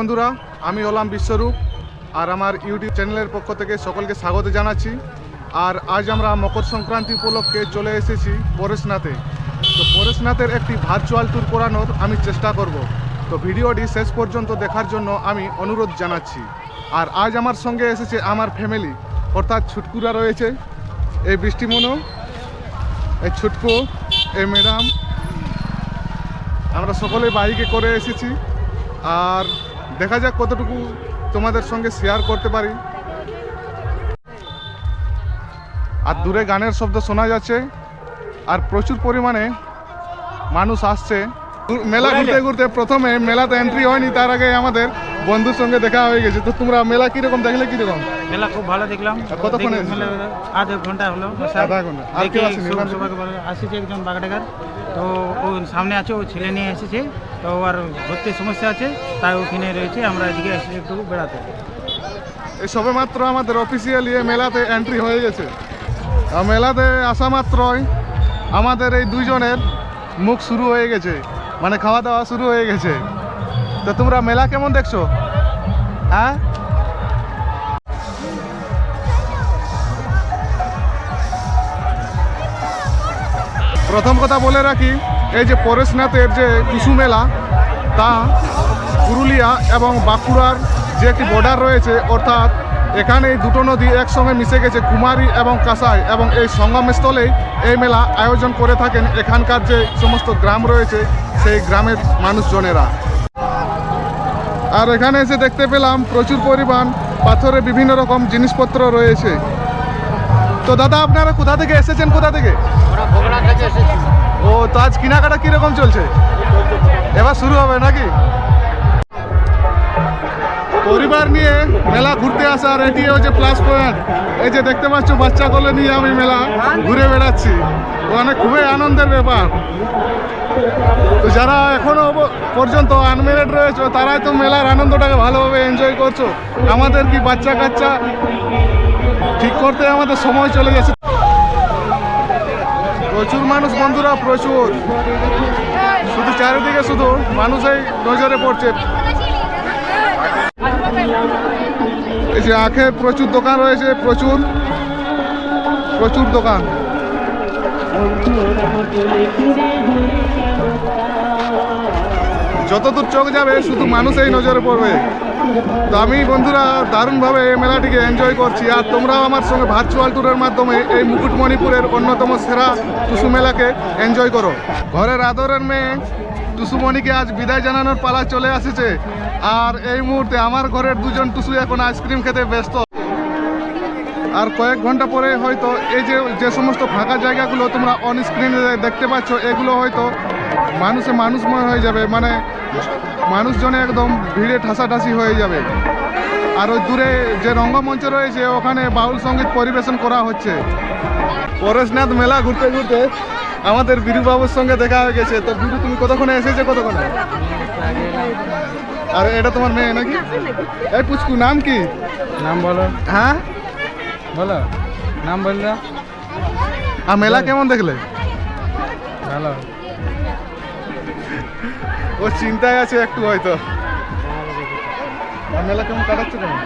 বন্ধুরা, আমি ওলাম বিশ্বরূপ আর আমার ইউটিউব চ্যানেলের পক্ষ থেকে সকলকে স্বাগত জানাচ্ছি। আর আজ আমরা মকর সংক্রান্তি উপলক্ষে চলে এসেছি পরেশনাথে। তো পরেশনাথের একটি ভার্চুয়াল ট্যুর করানোর আমি চেষ্টা করব। তো ভিডিওটি শেষ পর্যন্ত দেখার জন্য আমি অনুরোধ জানাচ্ছি। আর আজ আমার সঙ্গে এসেছে আমার ফ্যামিলি অর্থাৎ ছুটকুরা রয়েছে। এই বৃষ্টিমনো এই ছুটকু, এই ম্যাডাম। আমরা সকলে বাইকে করে এসেছি। আর দেখা যাক কতটুকু তোমাদের সঙ্গে শেয়ার করতে পারি। আর দূরে গানের শব্দ শোনা যাচ্ছে আর প্রচুর পরিমাণে মানুষ আসছে। মেলা ঘুরতে ঘুরতে প্রথমে মেলাতে এন্ট্রি হয়নি তার আগে আমাদের বন্ধুর সঙ্গে দেখা হয়ে গেছে তো তোমরা মেলা কীরকম দেখলে কীরকম? মেলা খুব ভালো দেখলাম। কতক্ষণ আধ ঘণ্টা হলো। আধা ঘণ্টা। আর কেউ আসেনি? আসছে একজন বাগডাগার তো ও সামনে আছে ও ছেলে নিয়ে এসেছে। তো আর ঘুরতে সমস্যা আছে তাই ওখানে রয়েছে আমরা এদিকে এসেছি একটু বেড়াতে। এই সবে মাত্র আমাদের অফিসিয়ালি এই মেলাতে এন্ট্রি হয়ে গেছে। মেলাতে আসা মাত্রই আমাদের এই দুইজনের মুখ শুরু হয়ে গেছে। মানে খাওয়া দাওয়া শুরু হয়ে গেছে। তো তোমরা মেলা কেমন দেখছ? হ্যাঁ? প্রথম কথা বলে রাখি, এই যে পরেশনাথের যে টুসু মেলা, তা পুরুলিয়া এবং বাঁকুড়ার যে একটি বর্ডার রয়েছে, অর্থাৎ এখানে দুটো নদী একসঙ্গে মিশে গেছে, কুমারী এবং কাঁসাই, এবং এই সঙ্গমস্থলেই এই মেলা আয়োজন করে থাকেন এখানকার যে সমস্ত গ্রাম রয়েছে, সেই গ্রামের মানুষজনেরা। আর এখানে এসে দেখতে পেলাম প্রচুর পরিমাণ পাথরে বিভিন্ন রকম জিনিসপত্র রয়েছে। তো দাদা, আপনারা কোথা থেকে এসেছেন? কোথা থেকে? ও, তো আজ কেনাকাটা কীরকম চলছে? এবার শুরু হবে নাকি? পরিবার নিয়ে মেলা ঘুরতে আসার এটি হচ্ছে প্লাস পয়েন্ট এই যে দেখতে পাচ্ছ বাচ্চা কোলে নিয়ে আমি মেলা ঘুরে বেড়াচ্ছি। মানে খুবই আনন্দের ব্যাপার। তো যারা এখনও পর্যন্ত আনমেরিড রয়েছে, তারাই তো মেলার আনন্দটাকে ভালোভাবে এনজয় করছ। আমাদের কি বাচ্চা কাচ্চা ঠিক করতে আমাদের সময় চলে গেছে? প্রচুর মানুষ বন্ধুরা, প্রচুর। শুধু চারিদিকে শুধু মানুষই নজরে পড়ছে। এই যে আখের প্রচুর দোকান রয়েছে, প্রচুর প্রচুর দোকান। যতদূর চোখ যাবে, শুধু মানুষই নজরে পড়বে। তো আমি বন্ধুরা, দারুণভাবে এই মেলাটিকে এনজয় করছি। আর তোমরাও আমার সঙ্গে ভার্চুয়াল ট্যুরের মাধ্যমে এই মুকুটমণিপুরের অন্যতম সেরা টুসু মেলাকে এনজয় করো। ঘরের আদরের মেয়ে টুসুমণিকে আজ বিদায় জানানোর পালা চলে আসেছে। আর এই মুহূর্তে আমার ঘরের দুজন টুসু এখন আইসক্রিম খেতে ব্যস্ত। আর কয়েক ঘণ্টা পরে হয়তো এই যে যে সমস্ত ফাঁকা জায়গাগুলো তোমরা অন স্ক্রিনে দেখতে পাচ্ছ, এগুলো হয়তো মানুষে মানুষময় হয়ে যাবে। মানে মানুষজনে একদম ভিড়ে ঠাসাঠাসি হয়ে যাবে। আর ওই দূরে যে রঙ্গমঞ্চ রয়েছে ওখানে বাউল সংগীত পরিবেশন করা হচ্ছে। পরেশনাথ মেলা ঘুরতে ঘুরতে আমাদের বিরুবাবুর সঙ্গে দেখা হয়ে গেছে। তো বিরু তুমি কতক্ষণে এসেছে কতক্ষণে? আর এটা তোমার মেয়ে নাকি? এই পুচকু নাম কি? নাম বলো। হ্যাঁ? বলো। নাম বলল? আর মেলা কেমন দেখলে? ভালো। ও চিন্তায় আছে একটু হয়তো। মেলা কেমন কাটাচ্ছে কেমন?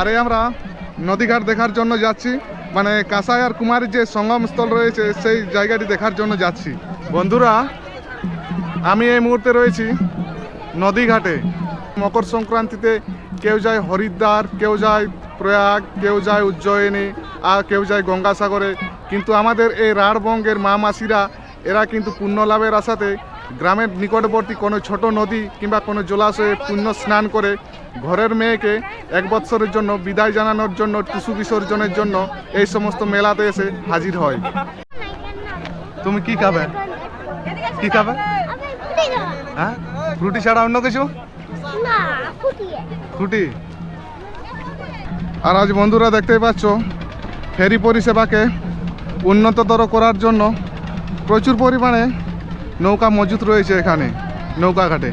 আরে আমরা নদীঘাট দেখার জন্য যাচ্ছি। মানে কাঁসাই আর কুমারীর যে সঙ্গমস্থল রয়েছে, সেই জায়গাটি দেখার জন্য যাচ্ছি। বন্ধুরা, আমি এই মুহূর্তে রয়েছি নদীঘাটে। মকর সংক্রান্তিতে কেউ যায় হরিদ্বার, কেউ যায় প্রয়াগ, কেউ যায় উজ্জয়িনী, আর কেউ যায় গঙ্গাসাগরে। কিন্তু আমাদের এই রাঢ়বঙ্গের মা মাসিরা এরা কিন্তু পুণ্য লাভের আশাতে গ্রামের নিকটবর্তী কোনো ছোট নদী কিংবা কোনো জলাশয়ে পুণ্য স্নান করে ঘরের মেয়েকে এক বৎসরের জন্য বিদায় জানানোর জন্য টুসু বিসর্জনের জন্য এই সমস্ত মেলাতে এসে হাজির হয়। তুমি কি খাবে? কি খাবে? হ্যাঁ? ফ্রুটি ছাড়া অন্য কিছু? ফ্রুটি? আর আজ বন্ধুরা দেখতেই পাচ্ছ, ফেরি পরিষেবাকে উন্নততর করার জন্য প্রচুর পরিমাণে নৌকা মজুত রয়েছে এখানে, নৌকা ঘাটে।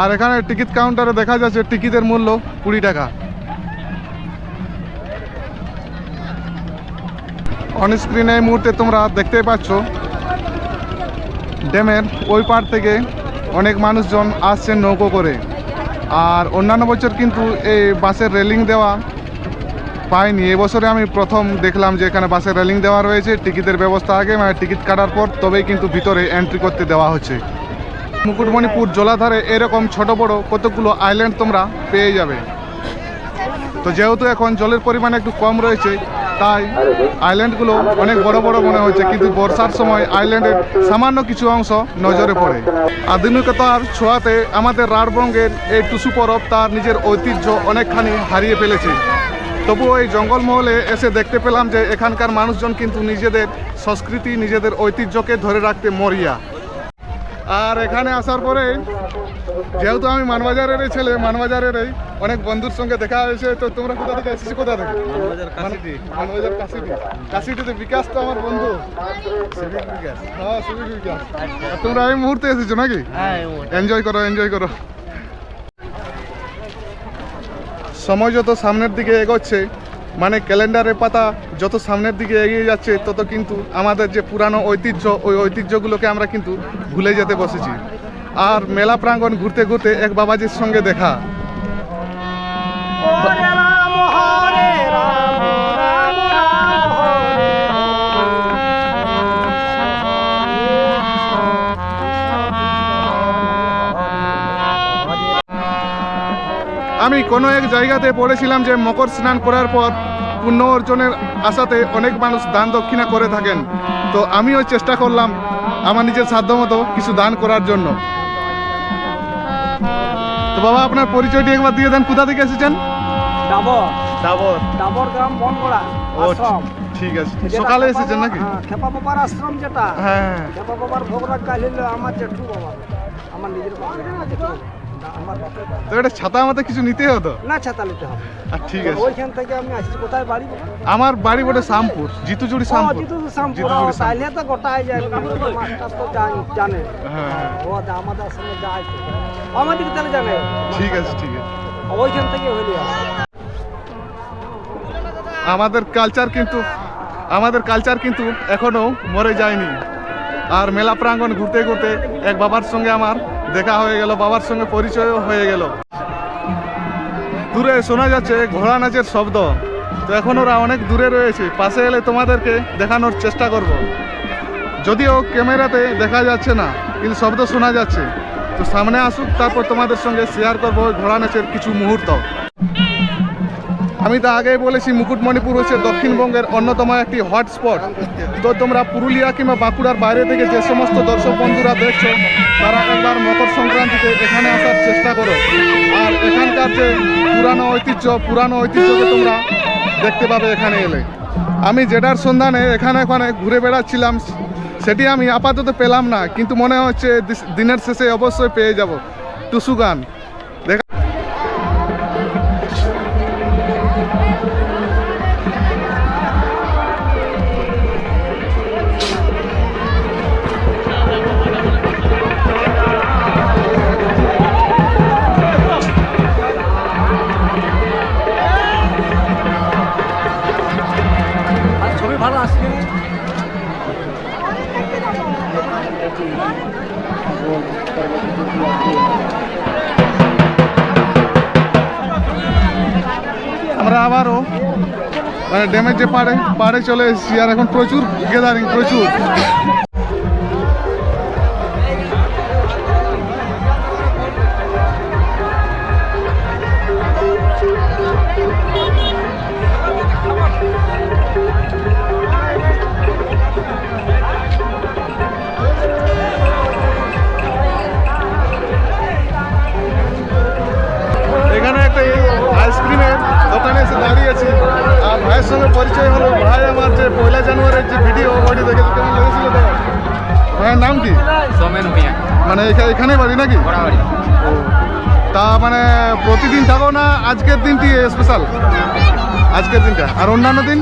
আর এখানে টিকিট কাউন্টারে দেখা যাচ্ছে টিকিটের মূল্য কুড়ি টাকা। অন স্ক্রিনে এই মুহূর্তে তোমরা দেখতে পাচ্ছ, ড্যামের ওই পার থেকে অনেক মানুষজন আসছেন নৌকো করে। আর অন্যান্য বছর কিন্তু এই বাসের রেলিং দেওয়া পাইনি। এবছরে আমি প্রথম দেখলাম যে এখানে বাসের রেলিং দেওয়া রয়েছে, টিকিটের ব্যবস্থা আগে মানে টিকিট কাটার পর তবেই কিন্তু ভিতরে এন্ট্রি করতে দেওয়া হচ্ছে। মুকুটমণিপুর জলাধারে এরকম ছোট বড় কতগুলো আইল্যান্ড তোমরা পেয়ে যাবে। তো যেহেতু এখন জলের পরিমাণ একটু কম রয়েছে, তাই আইল্যান্ডগুলো অনেক বড় বড় মনে হচ্ছে, কিন্তু বর্ষার সময় আইল্যান্ডের সামান্য কিছু অংশ নজরে পড়ে। আধুনিকতার ছোঁয়াতে আমাদের রাঢ়বঙ্গের এই টুসু পরব তার নিজের ঐতিহ্য অনেকখানি হারিয়ে ফেলেছে। তবুও এই জঙ্গলমহলে এসে দেখতে পেলাম যে এখানকার মানুষজন কিন্তু নিজেদের সংস্কৃতি নিজেদের ঐতিহ্যকে ধরে রাখতে মরিয়া। আর এখানে আসার পরে যেহেতু আমি মানবাজারের ছেলে মানবাজারের অনেক বন্ধুর সঙ্গে দেখা হয়েছে তো তোমরা কোথা থেকে এসেছি কোথা থেকে? মানবাজার কাশিটি। কাশিটিতে বিকাশ তো আমার বন্ধু। হ্যাঁ বিকাশ। তোমরা এই মুহূর্তে এসেছ নাকি? এনজয় করো এনজয় করো। সময় যত সামনের দিকে এগোচ্ছে মানে ক্যালেন্ডারের পাতা যত সামনের দিকে এগিয়ে যাচ্ছে, তত কিন্তু আমাদের যে পুরানো ঐতিহ্য, ওই ঐতিহ্যগুলোকে আমরা কিন্তু ভুলে যেতে বসেছি। আর মেলা প্রাঙ্গণ ঘুরতে ঘুরতে এক বাবাজির সঙ্গে দেখা। আমি কোনো এক জায়গাতে পড়েছিলাম যে মকর স্নান করার পর পুণ্য অর্জনের আশাতে অনেক মানুষ দান দক্ষিণা করে থাকেন। তো আমিও চেষ্টা করলাম আমার নিজের সাধ্যমতো কিছু দান করার জন্য। তো বাবা আপনার পরিচয়টি একবার দিয়ে দেন। কোথা থেকে এসেছেন? ডাবর। ডাবর। ডাবর গ্রাম বনগড়া আশ্রম। ঠিক আছে। সকালে এসেছেন নাকি? হ্যাঁ, খেপা বাবার আশ্রম যেটা। হ্যাঁ খেপা বাবার ভোগরাগ কাল আমার জেঠু বাবা আমার নিজের বাবা। তো এটা ছাতা আমাদের কিছু নিতে হতো? না ছাতা নিতে হবে। আর ঠিক আছে। ওইখান থেকে আমি আসছি। কোথায় বাড়ি আমার বাড়ি বটে শ্যামপুর জিতুচুড়ি ও, শ্যামপুর। জিতু শ্যামপুর, জিতুচুড়ি ও, শ্যামপুর। তাইলে তো গোটাই যায়। মাস্টার তো জান- হ্যাঁ হ্যাঁ। ও আমাদের আশ্রমে যায় আমাদের তাহলে জানে ঠিক আছে ঠিক আছে। ওইখান থেকে হইলে। আমাদের কালচার কিন্তু আমাদের কালচার কিন্তু এখনও মরে যায়নি। আর মেলা প্রাঙ্গণ ঘুরতে ঘুরতে এক বাবার সঙ্গে আমার দেখা হয়ে গেল, বাবার সঙ্গে পরিচয়ও হয়ে গেল। দূরে শোনা যাচ্ছে ঘোড়া নাচের শব্দ। তো এখন ওরা অনেক দূরে রয়েছে, পাশে এলে তোমাদেরকে দেখানোর চেষ্টা করব। যদিও ক্যামেরাতে দেখা যাচ্ছে না, কিন্তু শব্দ শোনা যাচ্ছে। তো সামনে আসুক, তারপর তোমাদের সঙ্গে শেয়ার করব ঘোড়া নাচের কিছু মুহূর্ত। আমি তো আগেই বলেছি, মুকুটমণিপুর হচ্ছে দক্ষিণবঙ্গের অন্যতম একটি হটস্পট তো তোমরা পুরুলিয়া কিংবা বাঁকুড়ার বাইরে থেকে যে সমস্ত দর্শক বন্ধুরা দেখছ, তারা একবার মকর সংক্রান্তিতে এখানে আসার চেষ্টা করো। আর এখানকার যে পুরানো ঐতিহ্য, পুরানো ঐতিহ্যকে তোমরা দেখতে পাবে এখানে এলে। আমি যেটার সন্ধানে এখানে ওখানে ঘুরে বেড়াচ্ছিলাম, সেটি আমি আপাতত পেলাম না, কিন্তু মনে হচ্ছে দিনের শেষে অবশ্যই পেয়ে যাব। টুসু গান। আবারও মানে ড্যামেজে পাড়ে পাড়ে চলে এসেছি। আর এখন প্রচুর গ্যাদারিং প্রচুর। মানে এখা- এখানেই বাড়ি নাকি? তা মানে প্রতিদিন থাকো না আজকের দিনটি স্পেশাল আজকের দিনটা। আর অন্যান্য দিন?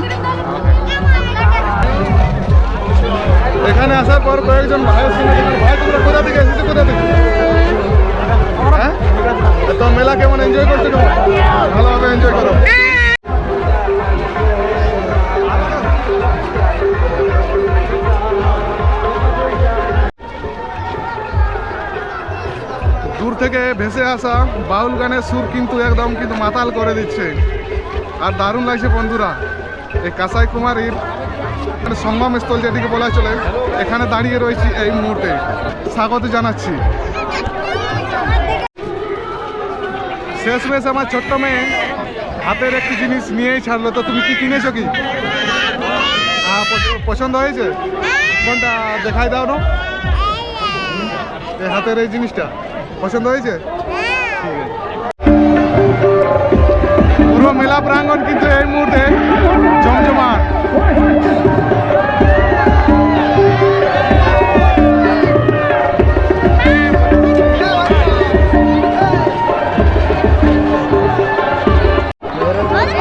এখানে আসার পর কয়েকজন ভাইয়ের সঙ্গে ভাই তোমরা কোথা থেকে এসেছ? কোথা থেকে? হ্যাঁ? তো মেলা কেমন এনজয় করছ ভালোভাবে এনজয় করো। ভেসে আসা বাউল গানের সুর কিন্তু একদম কিন্তু মাতাল করে দিচ্ছে। আর দারুণ লাগছে বন্ধুরা। এই কাসাই কুমারীর মানে সঙ্গম স্থল যেটিকে বলা চলে, এখানে দাঁড়িয়ে রয়েছি এই মুহূর্তে। স্বাগত জানাচ্ছি। শেষ মেশ আমার ছোট্ট মেয়ে হাতের একটি জিনিস নিয়েই ছাড়লো। তো তুমি কি কিনেছো কি? পছ- পছন্দ হয়েছে? কোনটা দেখাই দাও না। হাতের এই জিনিসটা। পছন্দ হয়েছে? ঠিক পুরো মেলা প্রাঙ্গণ কিন্তু এই মুহূর্তে জমজমাট।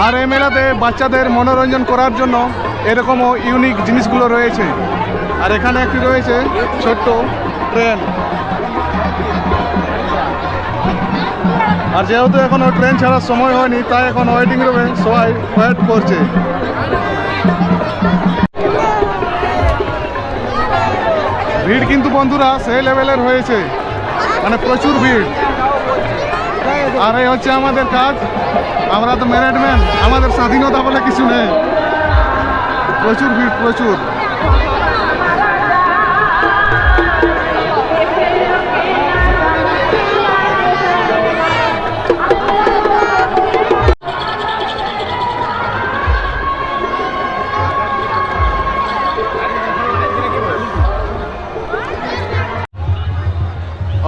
আর এই মেলাতে বাচ্চাদের মনোরঞ্জন করার জন্য এরকমও ইউনিক জিনিসগুলো রয়েছে। আর এখানে একটি রয়েছে ছোট্ট ট্রেন আর যেহেতু এখনও ট্রেন ছাড়ার সময় হয়নি, তাই এখন ওয়েটিং রুমে সবাই ওয়েট করছে। ভিড় কিন্তু বন্ধুরা, সেই লেভেলের হয়েছে। মানে প্রচুর ভিড়। আর এই হচ্ছে আমাদের কাজ। আমরা তো ম্যানেজমেন্ট আমাদের স্বাধীনতা বলে কিছু নেই। প্রচুর ভিড়, প্রচুর।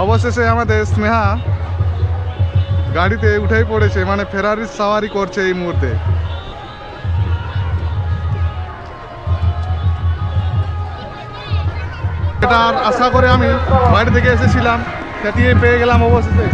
অবশেষে আমাদের স্নেহা গাড়িতে উঠেই পড়েছে মানে ফেরারির সাওয়ারি করছে এই মুহূর্তে। এটা আশা করে আমি বাড়ি থেকে এসেছিলাম সেটিয়ে পেয়ে গেলাম অবশেষে।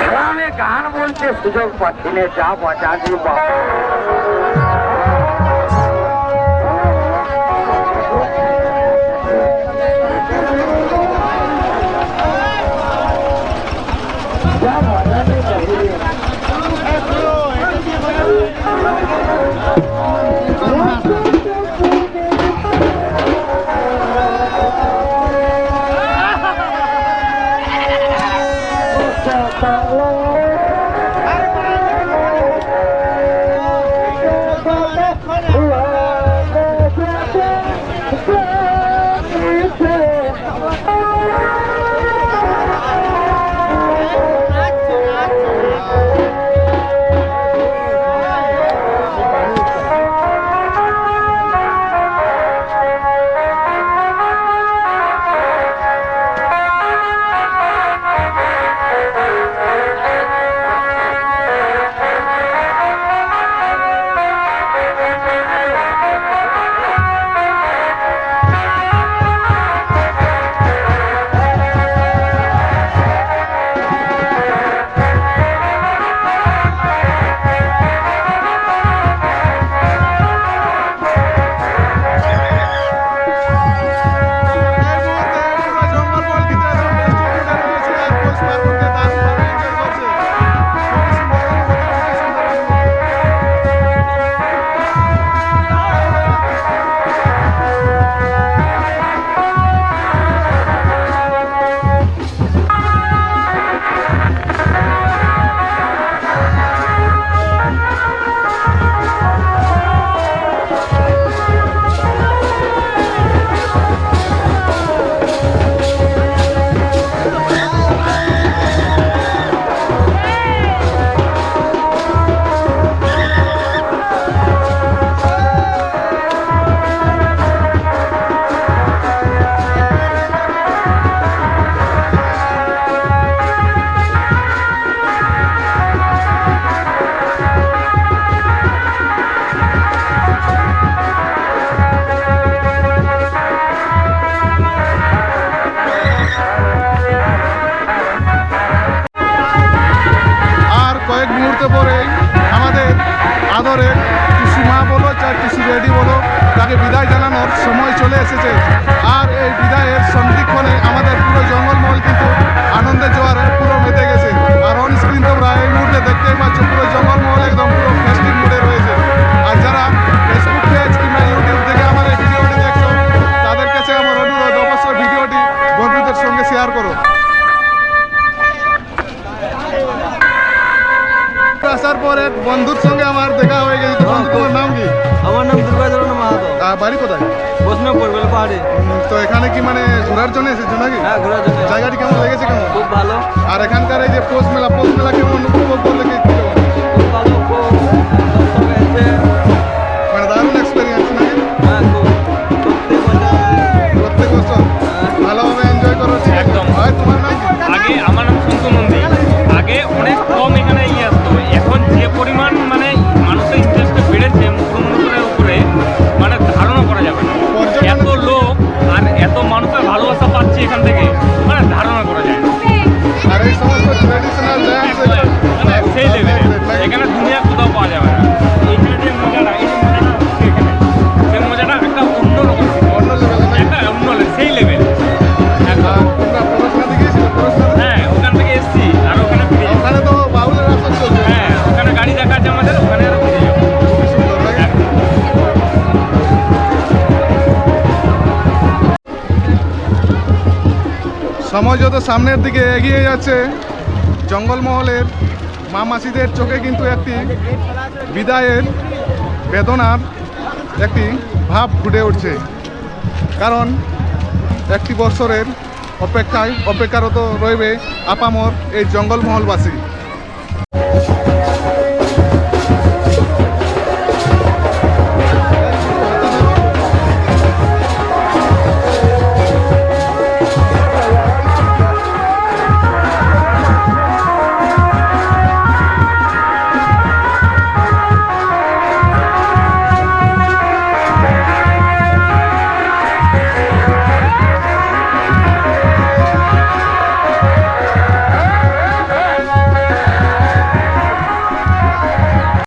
গ্রামে গান বলতে সুযোগ পাচ্ছি না যা বাজাজি বাবা Yeah. এই কয়েক মুহূর্ত পরেই আমাদের আদরের কৃষি মা বলো, চার কৃষি রেডি বলো, তাকে বিদায় জানানোর সময় চলে এসেছে। আর এই বিদায়ের সন্ধিক্ষণে আমাদের পুরো জঙ্গলমহল কিন্তু আনন্দের জোয়ারে পুরো মেতে গেছে। আর অন স্ক্রিন তোমরা এই মুহূর্তে দেখতেই পাচ্ছ পুরো জঙ্গলমহল পর এক বন্ধুর সঙ্গে আমার দেখা হয়ে গেছে। বন্ধু। তোমার নাম কি? আমার নাম দুর্গাচরণ মাহাতো। বাড়ি কোথায়? বৈষ্ণবপুর বলে তো এখানে কি মানে ঘোরার জন্য এসেছ নাকি? হ্যাঁ ঘোরার জন্য। জায়গাটি কেমন লেগেছে কেমন? খুব ভালো। আর এখানকার এই যে পোষ মেলা পোষ মেলা কেমন উপভোগ করলে কি খুব ভালো এসছে মানে দারুণ এক্সপিরিয়েন্স নাকি? হ্যাঁ প্রত্যেক বছর ভালোভাবে এনজয় করো একদম। তোমার নাম আগে আমার নাম সন্তু নন্দী আগে অনেক এখন যে পরিমাণ মানে মানুষের ইন্টারেস্টে বেড়েছে মুখ্যমন্ত্রীর উপরে মানে ধারণা করা যাবে না। এত লোক আর এত মানুষের ভালোবাসা পাচ্ছে এখান থেকে। সময় যত সামনের দিকে এগিয়ে যাচ্ছে, জঙ্গলমহলের মা মাসিদের চোখে কিন্তু একটি বিদায়ের বেদনার একটি ভাব ফুটে উঠছে। কারণ একটি বছরের অপেক্ষায় অপেক্ষারত রইবে আপামর এই জঙ্গলমহলবাসী।